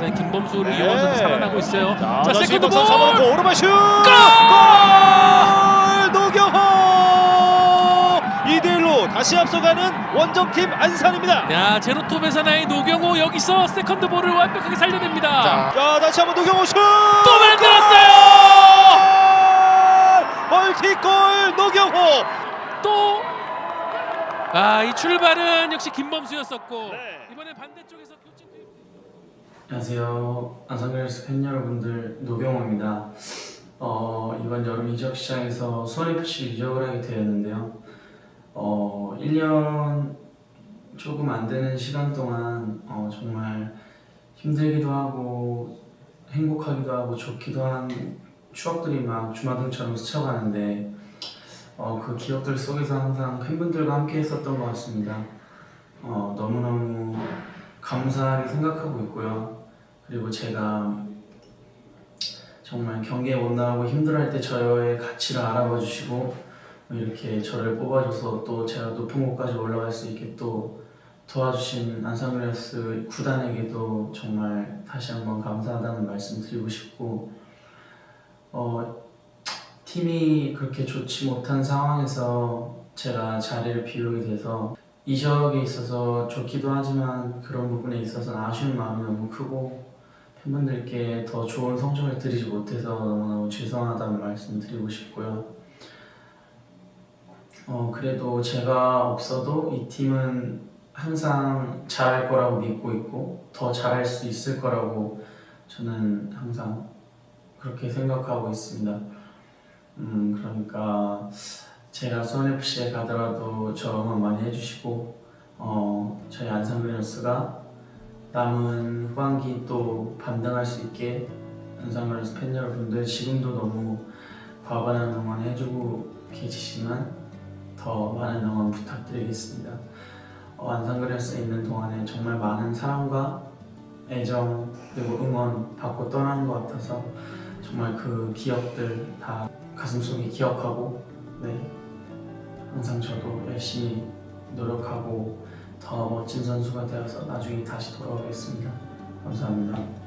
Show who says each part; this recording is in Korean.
Speaker 1: 안산의 김범수를
Speaker 2: 네.
Speaker 1: 이용한 선수 살아나고 있어요.
Speaker 2: 자,
Speaker 1: 자, 세컨드 볼.
Speaker 2: 잡아놓고 오른발 슛! 골! 노경호! 2대1로 다시 앞서가는 원정팀 안산입니다.
Speaker 1: 야 제로톱 회사나의 노경호 여기서 세컨드 볼을 완벽하게 살려냅니다.
Speaker 2: 자, 자, 다시 한번 노경호 슛!
Speaker 1: 또 만들었어요.
Speaker 2: 멀티골 노경호!
Speaker 1: 또. 아, 이 출발은 역시 김범수였었고
Speaker 2: 네.
Speaker 1: 이번에 반대쪽에서 교체.
Speaker 3: 안녕하세요. 안산그레스 팬 여러분들 노경호입니다. 어, 이번 여름 이적 시장에서 수원FC를 이적을 하게 되었는데요. 어, 1년 조금 안 되는 시간 동안 어, 정말 힘들기도 하고 행복하기도 하고 좋기도 한 추억들이 막 주마등처럼 스쳐가는데 어, 그 기억들 속에서 항상 팬분들과 함께 했었던 것 같습니다. 어, 너무너무 감사하게 생각하고 있고요. 그리고 제가 정말 경기에 못 나가고 힘들어할 때 저의 가치를 알아봐 주시고 이렇게 저를 뽑아줘서 또 제가 높은 곳까지 올라갈 수 있게 또 도와주신 안산그레스 구단에게도 정말 다시 한번 감사하다는 말씀 드리고 싶고 어, 팀이 그렇게 좋지 못한 상황에서 제가 자리를 비우게 돼서 이적에 있어서 좋기도 하지만 그런 부분에 있어서는 아쉬운 마음이 너무 크고 팬분들께 더 좋은 성적을 드리지 못해서 너무너무 죄송하다는 말씀 드리고 싶고요. 어, 그래도 제가 없어도 이 팀은 항상 잘할 거라고 믿고 있고 더 잘할 수 있을 거라고 저는 항상 그렇게 생각하고 있습니다. 음, 그러니까 제가 수원FC에 가더라도 저 응원 많이 해주시고 어, 저희 안산그레너스가 남은 후반기 또 반등할 수 있게 안산그레너스 팬 여러분들 지금도 너무 과반한 응원 해주고 계시지만 더 많은 응원 부탁드리겠습니다. 어, 안산그레너스에 있는 동안에 정말 많은 사랑과 애정 그리고 응원 받고 떠나는 것 같아서 정말 그 기억들 다 가슴속에 기억하고 네 항상 저도 열심히 노력하고 더 멋진 선수가 되어서 나중에 다시 돌아오겠습니다. 감사합니다.